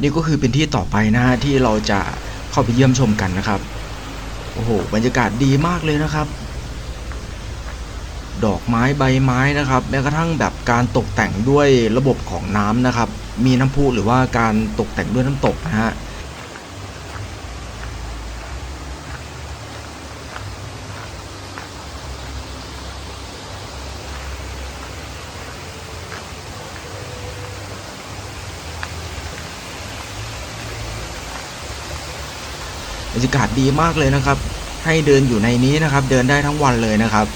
นี่ก็คือเป็นที่ต่อไปนะฮะที่เราจะเข้าไปเยี่ยมชมกันนะครับ โอ้โห บรรยากาศดีมากเลยนะครับ ดอกไม้ใบไม้นะครับ แม้กระทั่งแบบการตกแต่งด้วยระบบของน้ำนะครับ มีน้ำพุหรือว่าการตกแต่งด้วยน้ำตกนะฮะ บรรยากาศดีมากเลยนะครับ ให้เดินอยู่ในนี้นะครับ เดินได้ทั้งวันเลยนะครับ